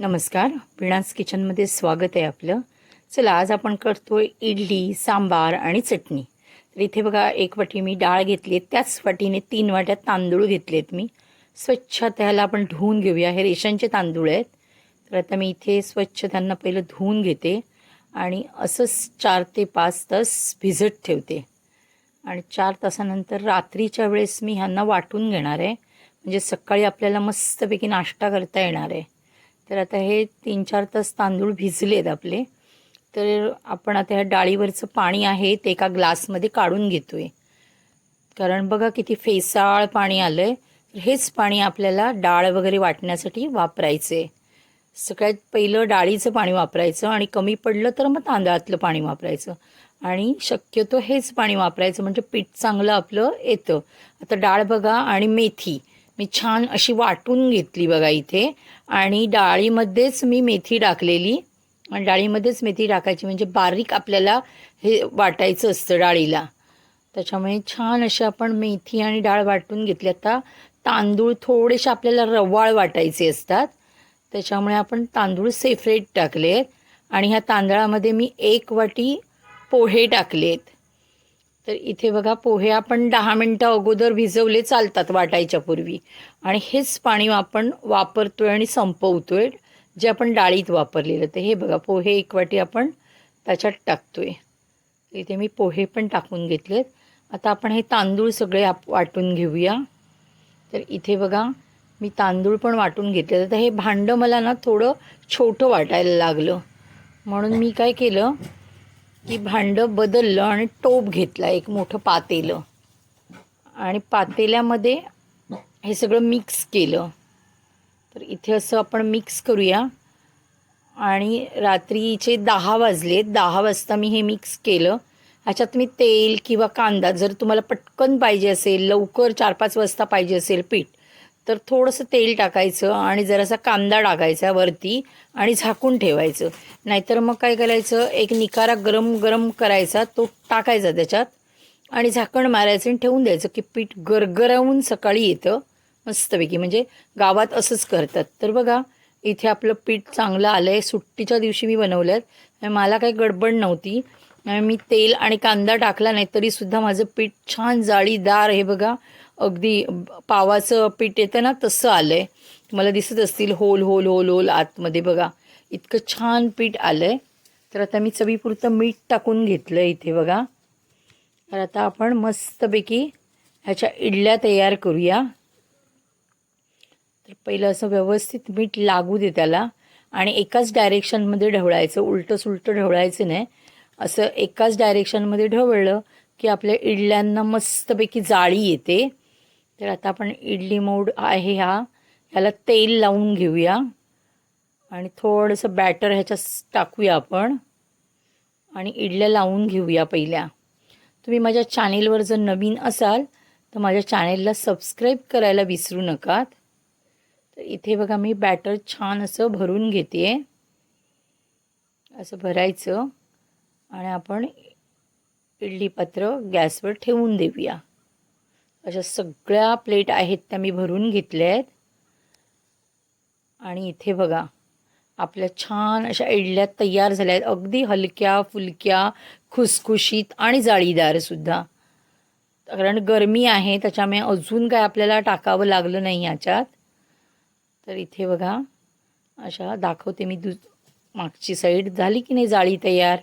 नमस्कार. विणास किचनमध्ये स्वागत आहे आपलं. चला आज आपण करतो इडली सांबार आणि चटणी. तर इथे बघा एक वाटी मी डाळ घेतली आहे त्याच वाटीने तीन वाट्या तांदूळ घेतलेत मी. स्वच्छ त्याला आपण धुवून घेऊया. हे रेशनचे तांदूळ आहेत. तर आता मी इथे स्वच्छ त्यांना पहिलं धुवून घेते आणि असंच चार ते पाच तास भिजत ठेवते. आणि चार तासानंतर रात्रीच्या वेळेस मी ह्यांना वाटून घेणार आहे. म्हणजे सकाळी आपल्याला मस्तपैकी नाश्ता करता येणार आहे. तर आता हे तीन चार तास तांदूळ भिजलेत आपले. तर आपण आता ह्या डाळीवरचं पाणी आहे ते एका ग्लासमध्ये काढून घेतो आहे कारण बघा किती फेसाळ पाणी आलं आहे तर हेच पाणी आपल्याला डाळ वगैरे वाटण्यासाठी वापरायचं आहे सगळ्यात पहिलं डाळीचं पाणी वापरायचं आणि कमी पडलं तर मग तांदळातलं पाणी वापरायचं. आणि शक्यतो हेच पाणी वापरायचं म्हणजे पीठ चांगलं आपलं येतं. आता डाळ बघा आणि मेथी. मी छान अशी वाटून घेतली बघा इथे. आणि डाळीमध्येच मी मेथी टाकलेली. आणि डाळीमध्येच मेथी टाकायची म्हणजे बारीक आपल्याला हे वाटायचं असतं डाळीला. त्याच्यामुळे छान अशी आपण मेथी आणि डाळ वाटून घेतली. आता तांदूळ थोडेसे आपल्याला रवाळ वाटायचे असतात. त्याच्यामुळे आपण तांदूळ सेपरेट टाकलेत. आणि ह्या तांदळामध्ये मी एक वाटी पोहे टाकलेत. तर इथे बघा पोहे आपण दहा मिनटं अगोदर भिजवले चालतात वाटायच्या पूर्वी. आणि हेच पाणी आपण वापरतोय आणि संपवतोय जे आपण डाळीत वापरलेलं. तर हे बघा पोहे एक वाटी आपण त्याच्यात टाकतोय. इथे मी पोहे पण टाकून घेतलेत. आता आपण हे तांदूळ सगळे आप वाटून घेऊया. तर इथे बघा मी तांदूळ पण वाटून घेतले तर हे भांडं मला ना थोडं छोटं वाटायला लागलं. म्हणून मी काय केलं की भांडं बदललं आणि टोप घेतला एक मोठं पातेलं. आणि पातेल्यामध्ये हे सगळं मिक्स केलं. तर इथे असं आपण मिक्स करूया. आणि रात्रीचे दहा वाजले दहा वाजता मी हे मिक्स केलं. ह्याच्यात मी तेल किंवा कांदा जर तुम्हाला पटकन पाहिजे असेल लवकर चार पाच वाजता पाहिजे असेल पीठ तर थोडंसं तेल टाकायचं आणि जरासा कांदा टाकायचा वरती आणि झाकून ठेवायचं. नाहीतर मग काय करायचं? एक निकारा गरम गरम करायचा तो टाकायचा त्याच्यात आणि झाकण मारायचं आणि ठेवून द्यायचं की पीठ गरगरावून सकाळी येतं मस्तपैकी. म्हणजे गावात असंच करतात. तर बघा इथे आपलं पीठ चांगलं आलं आहे सुट्टीच्या दिवशी मी बनवलं आहे मला काही गडबड नव्हती. मी तेल आणि कांदा टाकला नाही तरीसुद्धा माझं पीठ छान जाळीदार हे बघा. अगदी पावाचं पीठ येतं ना तसं आलं आहे तुम्हाला दिसत असतील होल होल होल होल आतमध्ये बघा. इतकं छान पीठ आलं आहे तर आता मी चवीपुरतं मीठ टाकून घेतलं इथे बघा. तर आता आपण मस्तपैकी ह्याच्या इडल्या तयार करूया. तर पहिलं असं व्यवस्थित मीठ लागू दे त्याला. आणि एकाच डायरेक्शनमध्ये ढवळायचं उलटं सुलटं ढवळायचं नाही. असं एकाच डायरेक्शनमध्ये ढवळलं की आपल्या इडल्यांना मस्तपैकी जाळी येते. तर आता आपण इडली मोड आहे हा. ह्याला तेल लावून घेऊया. आणि थोडंसं बॅटर ह्याच्यात टाकूया आपण. आणि इडल्या लावून घेऊया पहिल्या. तुम्ही माझ्या चॅनेलवर जर नवीन असाल तर माझ्या चॅनेलला सबस्क्राईब करायला विसरू नकात. तर इथे बघा मी बॅटर छान असं भरून घेते. असं भरायचं. आणि आपण इडली पात्र गॅसवर ठेवून देऊया. अशा सगळ्या प्लेट आहेत त्या मी भरून घेतल्या आहेत आणि इथे बघा आपल्या छान अशा इडल्या तयार झाल्या आहेत अगदी हलक्या फुलक्या खुसखुशीत आणि जाळीदारसुद्धा कारण गरमी आहे त्याच्यामुळे अजून काय आपल्याला टाकावं लागलं नाही याच्यात. तर इथे बघा अशा दाखवते मी दु मागची साईड झाली की नाही जाळी तयार?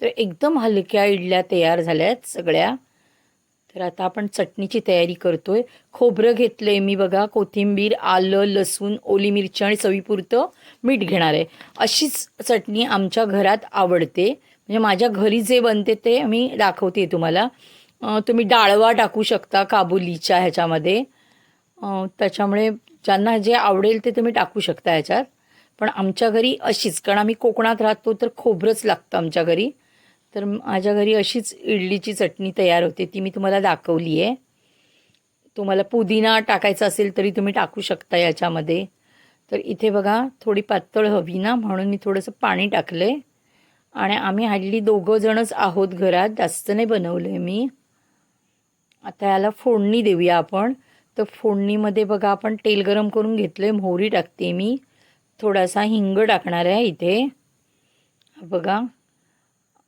तर एकदम हलक्या इडल्या तयार झाल्या आहेत सगळ्या. तर आता आपण चटणीची तयारी करतोय. खोबरं घेतलं आहे मी बघा कोथिंबीर आलं लसूण ओली मिरची आणि चवीपुरतं मीठ घेणार आहे. अशीच चटणी आमच्या घरात आवडते. म्हणजे माझ्या घरी जे बनते ते मी दाखवते तुम्हाला. तुम्ही डाळवा टाकू शकता काबुलीच्या ह्याच्यामध्ये. त्याच्यामुळे ज्यांना जे आवडेल ते तुम्ही टाकू शकता ह्याच्यात. पण आमच्या घरी अशीच कारण आम्ही कोकणात राहतो तर खोबरंच लागतं आमच्या घरी. तर माझ्या घरी अशीच इडलीची चटणी तयार होते. ती मी तुम्हाला दाखवली आहे. तुम्हाला पुदिना टाकायचा असेल तरी तुम्ही टाकू शकता याच्यामध्ये. तर इथे बघा थोडी पातळ हवी ना म्हणून मी थोडंसं पाणी टाकलं आहे आणि आम्ही हल्ली दोघंजणच आहोत घरात जास्त नाही बनवलं आहे मी. आता याला फोडणी देऊया आपण. तर फोडणीमध्ये बघा आपण तेल गरम करून घेतलं आहे मोहरी टाकते मी. थोडासा हिंग टाकणार आहे इथे. बघा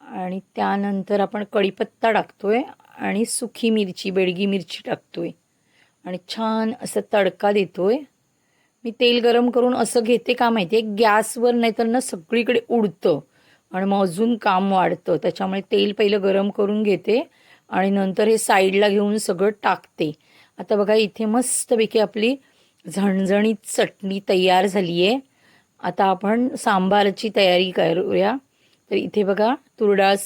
आणि त्यानंतर आपण कढीपत्ता आहे आणि सुखी मिरची बेडगी मिरची टाकतो आहे आणि छान असं तडका देतो आहे मी तेल गरम करून असं घेते का माहिती आहे? गॅसवर नाही तर ना सगळीकडे उडतं आणि मग अजून काम वाढतं. त्याच्यामुळे तेल पहिलं गरम करून घेते आणि नंतर हे साईडला घेऊन सगळं टाकते. आता बघा इथे मस्तपैकी आपली झणझणीत चटणी तयार झाली आहे आता आपण सांबारची तयारी करूया. तर इथे बघा तुरडाळ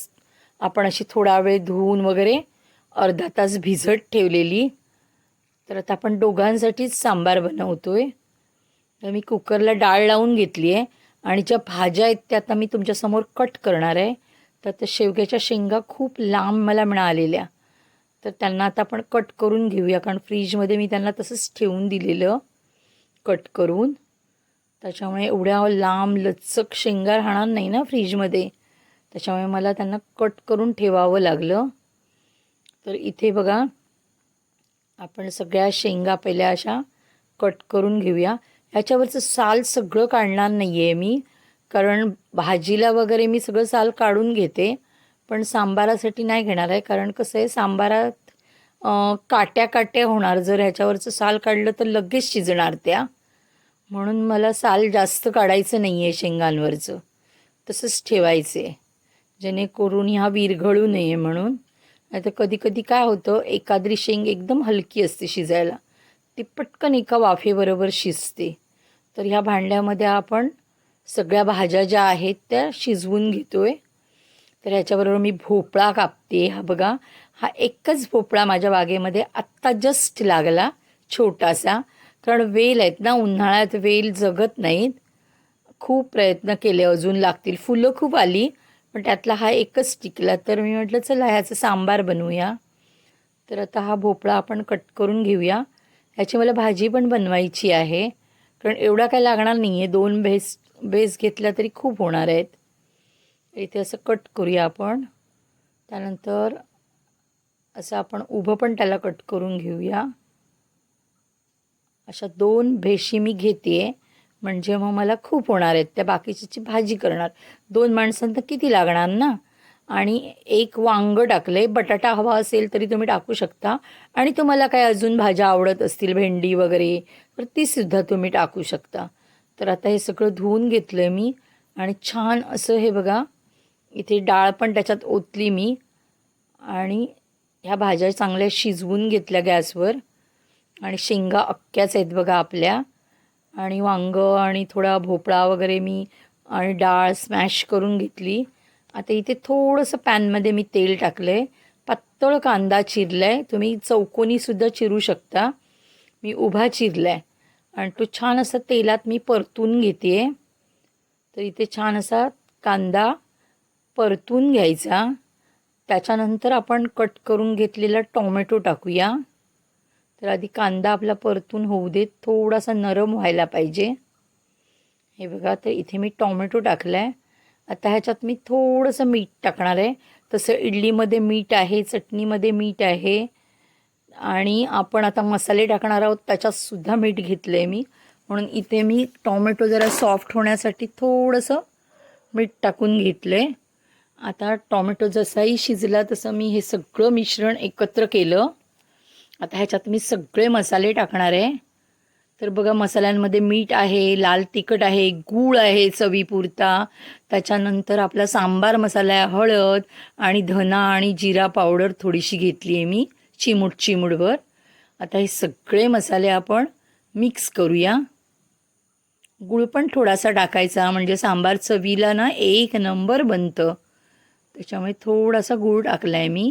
आपण अशी थोडा वेळ धुवून वगैरे अर्धा तास भिजत ठेवलेली. तर आता आपण दोघांसाठीच सांबार बनवतोय. तर मी कुकरला डाळ लावून घेतली आहे आणि ज्या भाज्या आहेत त्या आता मी तुमच्यासमोर कट करणार आहे. तर त्या शेवग्याच्या शेंगा खूप लांब मला मिळालेल्या. तर त्यांना आता आपण कट करून घेऊया कारण फ्रीजमध्ये मी त्यांना तसंच ठेवून दिलेलं कट करून. त्याच्यामुळे एवढ्या लांब लचक शेंगा राहणार नाही ना फ्रीजमध्ये. त्याच्यामुळे मला त्यांना कट करून ठेवावं लागलं. तर इथे बघा आपण सगळ्या शेंगा पहिल्या अशा कट करून घेऊया. ह्याच्यावरचं साल सगळं काढणार नाही आहे मी कारण भाजीला वगैरे मी सगळं साल काढून घेते पण सांबारासाठी नाही घेणार आहे कारण कसं आहे सांबारात काट्या काट्या होणार. जर ह्याच्यावरचं साल काढलं तर लगेच शिजणार त्या. म्हणून मला साल जास्त काढायचं नाही आहे शेंगांवरचं. तसंच ठेवायचं आहे जेणेकरून ह्या विरघळू नये म्हणून. नाही कधी कधी काय होतं एखादी शेंग एकदम हलकी असते शिजायला. ती पटकन एका वाफेबरोबर शिजते. तर ह्या भांड्यामध्ये आपण सगळ्या भाज्या ज्या आहेत त्या शिजवून घेतो आहे तर ह्याच्याबरोबर मी भोपळा कापते. हा बघा हा एकच भोपळा माझ्या बागेमध्ये आत्ता जस्ट लागला छोटासा. कारण वेल आहेत ना उन्हाळ्यात वेल जगत नाहीत. खूप प्रयत्न केले अजून लागतील. फुलं खूप आली पण त्यातला हा एकच टिकला. तर मी म्हटलं चला ह्याचं सांबार बनवूया. तर आता हा भोपळा आपण कट करून घेऊया. ह्याची मला भाजी पण बनवायची आहे. कारण एवढा काय लागणार नाही आहे दोन बेस बेस घेतला तरी खूप होणार आहेत. इथे असं कट करूया आपण. त्यानंतर असं आपण उभं पण त्याला कट करून घेऊया. अशा दोन भेशी मी घेते म्हणजे मग मला खूप होणार आहेत. त्या बाकीच्याची भाजी करणार. दोन माणसांना किती लागणार ना? आणि एक वांगं टाकलं आहे बटाटा हवा असेल तरी तुम्ही टाकू शकता. आणि तुम्हाला काय अजून भाज्या आवडत असतील भेंडी वगैरे तर तीसुद्धा तुम्ही टाकू शकता. तर आता हे सगळं धुवून घेतलं आहे मी. आणि छान असं हे बघा. इथे डाळ पण त्याच्यात ओतली मी. आणि ह्या भाज्या चांगल्या शिजवून घेतल्या गॅसवर. आणि शेंगा अक्क्याच आहेत बघा आपल्या. आणि वांगं आणि थोडा भोपळा वगैरे मी आणि डाळ स्मॅश करून घेतली. आता इथे थोडंसं पॅनमध्ये मी तेल टाकलं आहे पातळ कांदा चिरला आहे तुम्ही चौकोनीसुद्धा चिरू शकता. मी उभा चिरला आहे आणि तो छान असा तेलात मी परतून घेते आहे तर इथे छान असा कांदा परतून घ्यायचा. त्याच्यानंतर आपण कट करून घेतलेला टोमॅटो टाकूया. तर आधी कांदा आपला परतून होऊ देत थोडासा नरम व्हायला पाहिजे. हे बघा तर इथे मी टॉमॅटो टाकला आहे आता ह्याच्यात मी थोडंसं मीठ टाकणार आहे. तसं इडलीमध्ये मीठ आहे चटणीमध्ये मीठ आहे. आणि आपण आता मसाले टाकणार आहोत त्याच्यातसुद्धा मीठ घेतलं आहे मी. म्हणून इथे मी टॉमॅटो जरा सॉफ्ट होण्यासाठी थोडंसं मीठ टाकून घेतलं आहे आता टॉमॅटो जसाही शिजला तसं मी हे सगळं मिश्रण एकत्र केलं. आता ह्याच्यात मी सगळे मसाले टाकणार आहे. तर बघा मसाल्यांमध्ये मीठ आहे लाल तिखट आहे गूळ आहे चवीपुरता. त्याच्यानंतर आपला सांबार मसाला आहे हळद आणि धना आणि जिरा पावडर थोडीशी घेतली आहे मी चिमूट चिमूटभर. आता हे सगळे मसाले आपण मिक्स करूया. गूळ पण थोडासा टाकायचा म्हणजे सांबार चवीला ना एक नंबर बनतं. त्याच्यामुळे थोडासा गूळ टाकला आहे मी.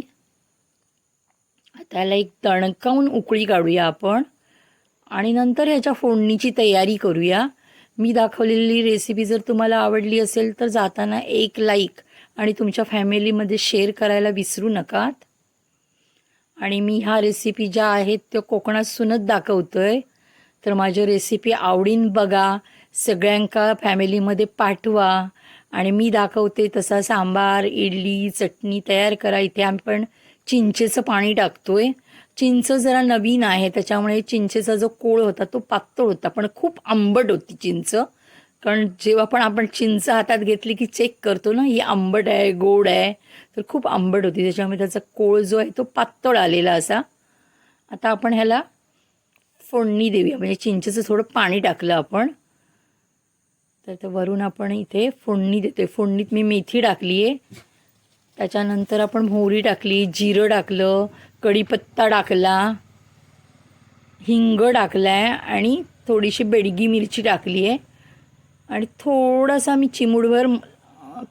त्याला एक तणकावून उकळी काढूया आपण. आणि नंतर ह्याच्या फोडणीची तयारी करूया. मी दाखवलेली रेसिपी जर तुम्हाला आवडली असेल तर जाताना एक लाईक आणि तुमच्या फॅमिलीमध्ये शेअर करायला विसरू नकात. आणि मी ह्या रेसिपी ज्या आहेत त्या कोकणात सुनत दाखवतोय. तर माझ्या रेसिपी आवडीन बघा. सगळ्यांका फॅमिलीमध्ये पाठवा. आणि मी दाखवते तसा सांबार इडली चटणी तयार करा. इथे आपण चिंचेचं पाणी टाकतोय. चिंच जरा नवीन आहे त्याच्यामुळे चिंचेचा जो कोळ होता तो पातळ होता पण खूप आंबट होती चिंच. कारण जेव्हा पण आपण चिंच हातात घेतली की चेक करतो ना ही आंबट आहे गोड आहे तर खूप आंबट होती. त्याच्यामुळे त्याचा कोळ जो आहे तो पातळ आलेला असा. आता आपण ह्याला फोडणी देऊया. म्हणजे चिंचेचं थोडं पाणी टाकलं आपण. तर वरून आपण इथे फोडणी देतोय. फोडणीत मी मेथी टाकली आहे त्याच्यानंतर आपण मोहरी टाकली जिरं टाकलं कढीपत्ता टाकला हिंग टाकला आहे आणि थोडीशी बेडगी मिरची टाकली आहे आणि थोडासा मी चिमूडभर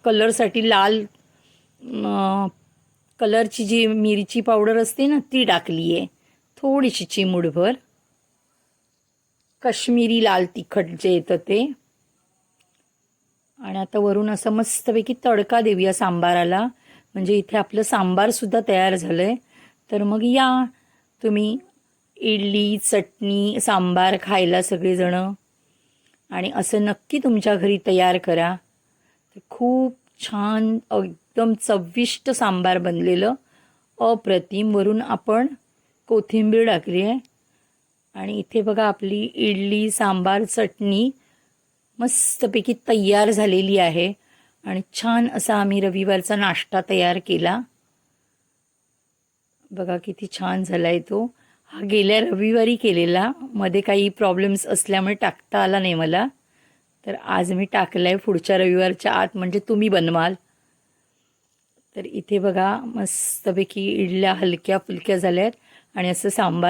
कलरसाठी लाल कलरची जी मिरची पावडर असते ना ती टाकली आहे थोडीशी चिमूडभर. काश्मीरी लाल तिखट जे येतं ते. आणि आता वरून असं मस्तपैकी तडका देऊया सांबाराला. म्हणजे इथे आपलं सांबारसुद्धा तयार झालं आहे तर मग या तुम्ही इडली चटणी सांबार खायला सगळेजणं. आणि असं नक्की तुमच्या घरी तयार करा. तर खूप छान एकदम चविष्ट सांबार बनलेलं अप्रतिम. वरून आपण कोथिंबीर टाकली आहे आणि इथे बघा आपली इडली सांबार चटणी मस्तपैकी तयार झालेली आहे. आणि छान असा आम्ही रविवारचा नाश्ता तयार केला. बघा किती छान झाला आहे तो. हा गेल्या रविवारी केलेला. मध्ये काही प्रॉब्लेम्स असल्यामुळे टाकता आला नाही मला. तर आज मी टाकला आहे पुढच्या रविवारच्या आत म्हणजे तुम्ही बनवाल. तर इथे बघा मस्तपैकी इडल्या हलक्या फुलक्या झाल्या आहेत आणि असं सांबार